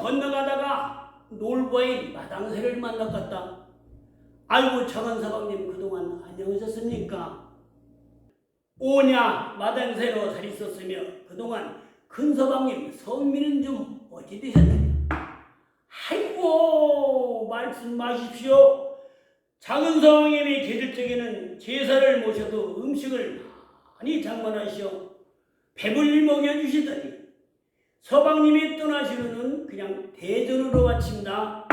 건너가다가 놀부인 마당새를 만났겠다. 아이고 작은 사방님 그동안 안녕하셨습니까? 오냐 마당새로 잘 있었으며 그동안 큰 서방님 성미는 좀 어찌 되셨느냐? 아이고 말씀 마십시오. 작은 서방님이 계실 적에는 제사를 모셔도 음식을 많이 장만하시오. 배불리 먹여주시더니 서방님이 떠나시면은 그냥 대전으로 바칩니다.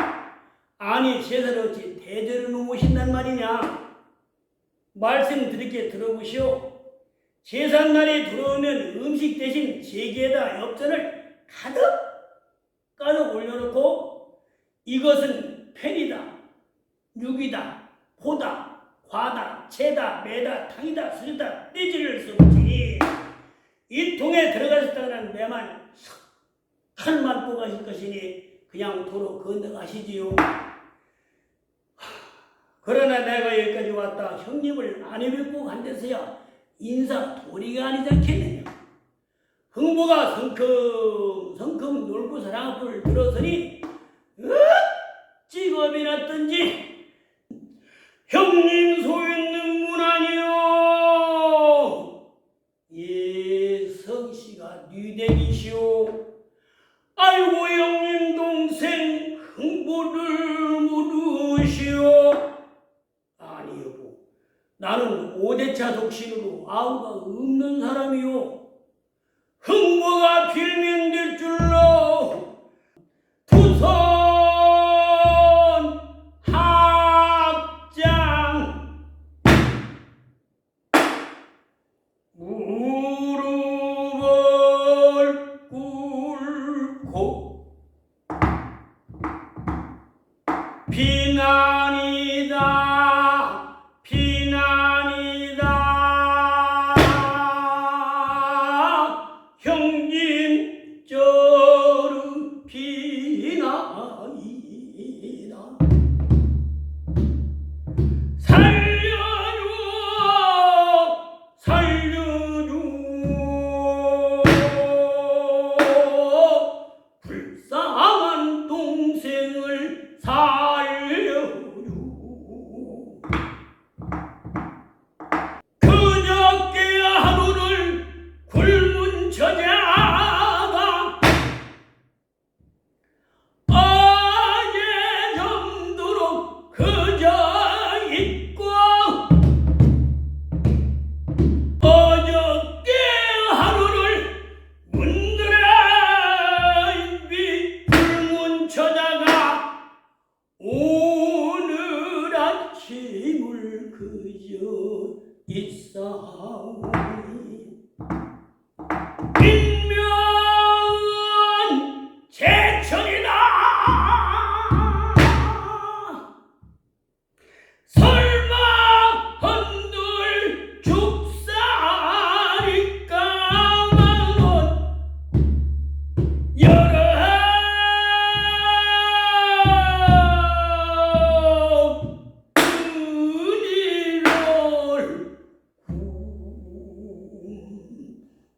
아니 제사를 어찌 대전으로 오신단 말이냐? 말씀드릴게 들어보시오. 제삿날이 들어오면 음식 대신 제기에다 엽전을 가득 가득 올려놓고 이것은 펜이다, 육이다, 포다, 과다, 채다, 매다, 탕이다, 수저다, 떼지를 쓰고지니 이 통에 들어가셨다는 매만 한만 뽑아실 것이니 그냥 도로 건너가시지요. 하, 그러나 내가 여기까지 왔다 형님을 안 해뵙고 간 데서야 인사 도리가 아니지 않겠느냐. 흥보가 성큼 성큼 놀고 사랑을 들어서니 어찌 겁이 났던지 형님 소있는 문 아니요 예 뉘대기시오. 아이고 형님 동생 흥보를 모르시오. 아니 여보 나는 오대차 독신으로 아우가 없는 사람이요 흥보가 빌면 줄 ピナニダ It's the hour.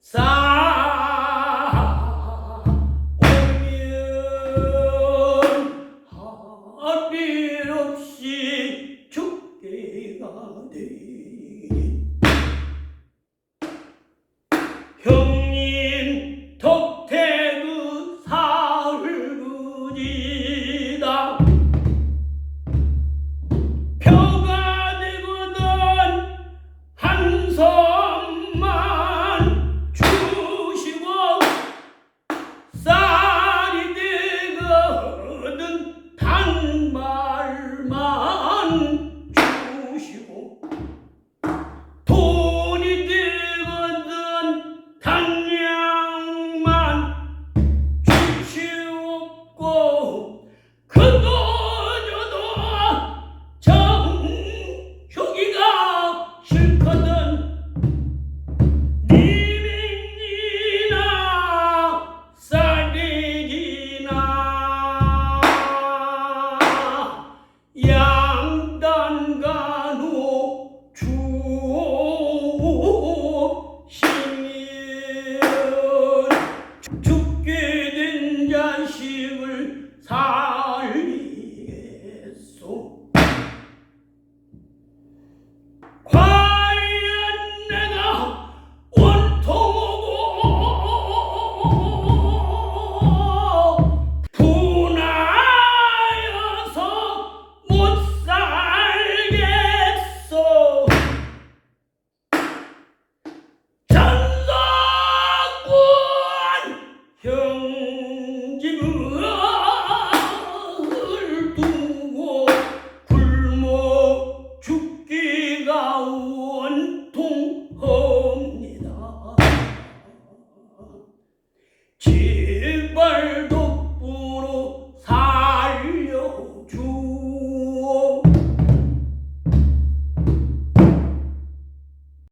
싸오면 한없이 죽게 가되 형